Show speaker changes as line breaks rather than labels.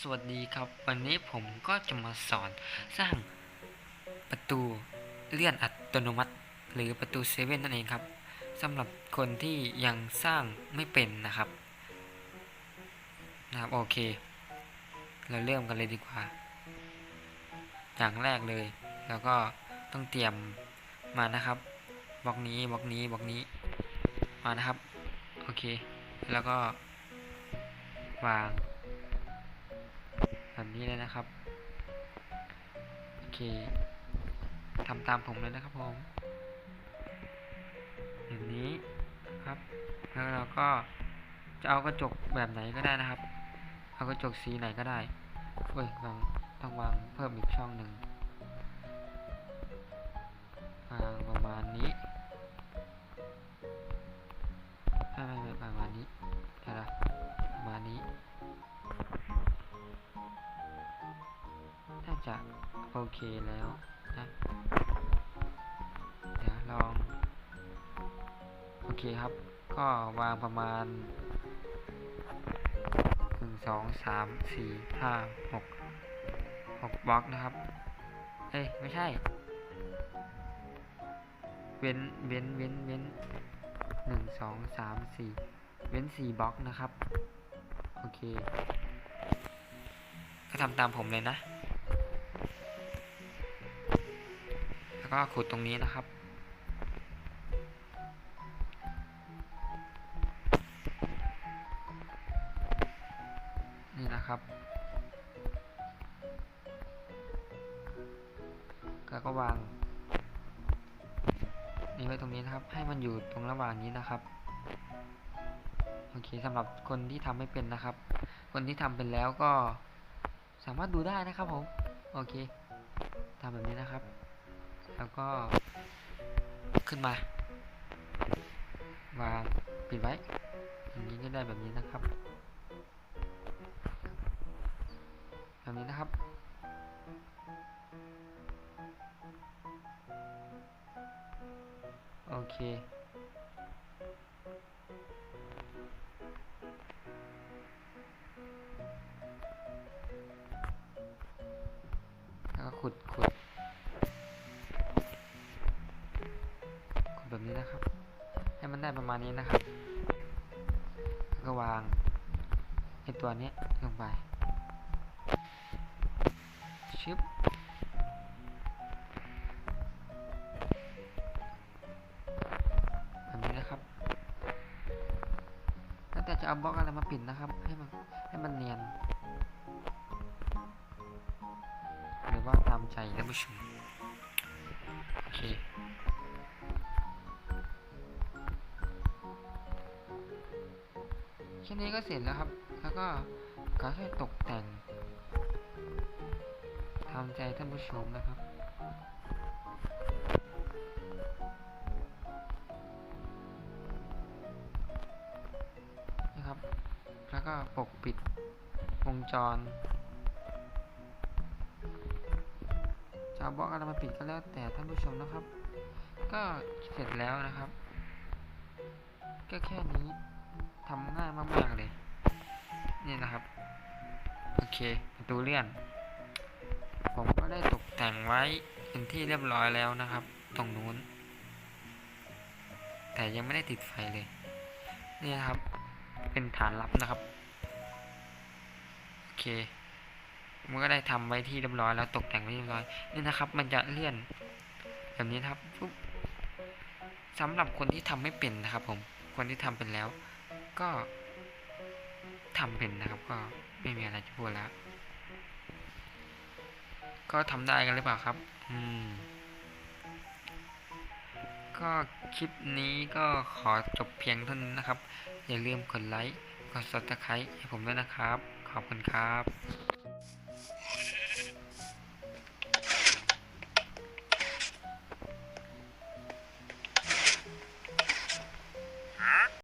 สวัสดีครับ วันนี้ผมก็จะมาสอนสร้างประตูเลื่อนอัตโนมัติ หรือประตูเซเว่นนั่นเองครับสำหรับคนที่ยังสร้างไม่เป็นนะครับนะครับโอเค เราเริ่มกันเลยดีกว่า อย่างแรกเลย แล้วก็ต้องเตรียมมานะครับบล็อกนี้บล็อกนี้บล็อกนี้มานะครับ โอเค แล้วก็วาง แบบนี้เลยนะครับ โอเคทำตามผมเลยนะครับผมแบบนี้ครับ แล้วเราก็จะเอากระจกแบบไหนก็ได้นะครับ เอากระจกสีไหนก็ได้เฮ้ยลองต้องวางเพิ่มอีกช่องหนึ่งวางประมาณนี้ จะโอเคแล้วนะเดี๋ยวลอง โอเคครับ ก็วางประมาณหนึ่งสองสามสี่ห้าหกหกบล็อกนะครับ เอ้ยไม่ใช่ เว้นเว้นเว้นเว้นหนึ่งสองสามสี่เว้นสี่บล็อกนะครับ โอเคก็ทำตามผมเลยนะ ก็ขุดตรงนี้นะครับ นี่นะครับแล้วก็วางนี่ไว้ตรงนี้นะครับ ให้มันอยู่ตรงระหว่างนี้นะครับ โอเคสำหรับคนที่ทำไม่เป็นนะครับ คนที่ทำเป็นแล้วก็สามารถดูได้นะครับผม โอเคทำแบบนี้นะครับ แล้วก็ขึ้นมาวางปิดไว้อย่างนี้ก็ได้แบบนี้นะครับ แบบนี้นะครับโอเคแล้วก็ขุดขุด นะครับ ให้มันได้ประมาณนี้นะครับแล้วก็วางไอตัวนี้ลงไปชึบแบบนี้นะครับ แล้วแต่จะเอาบล็อกอะไรมาปิดนะครับ ให้มันให้มันเนียน หรือว่าตามใจท่านผู้ชมโอเค ค่นี้ก็เสร็จแล้วครับ แล้วก็ก็แค่ตกแต่งทำใจท่านผู้ชมนะครับ นะครับ แล้วก็ปกปิดวงจรจะเอาบล็อกอะไรมาปิดก็แล้วแต่ท่านผู้ชมนะครับ ก็เสร็จแล้วนะครับ ก็แค่นี้ ทำง่ายมากๆเลย นี่นะครับ โอเคประตูเลื่อน ผมก็ได้ตกแต่งไว้เป็นที่เรียบร้อยแล้วนะครับ ตรงนู้น แต่ยังไม่ได้ติดไฟเลย นี่นะครับ เป็นฐานลับนะครับ โอเคมันก็ได้ทำไว้ที่เรียบร้อยแล้วตกแต่งไว้เรียบร้อยนี่นะครับ มันจะเลื่อนแบบนี้ครับปุ๊บสำหรับคนที่ทำไม่เป็นนะครับ ผม คนที่ทำเป็นแล้ว ก็ทำเป็นนะครับก็ไม่มีอะไรจะพูดแล้ว ก็ทำได้กันหรือเปล่าครับ อืม ก็คลิปนี้ก็ขอจบเพียงเท่านี้นะครับ อย่าลืมกดไลค์ กดซับสไครต์ให้ผมด้วยนะครับ ขอบคุณครับ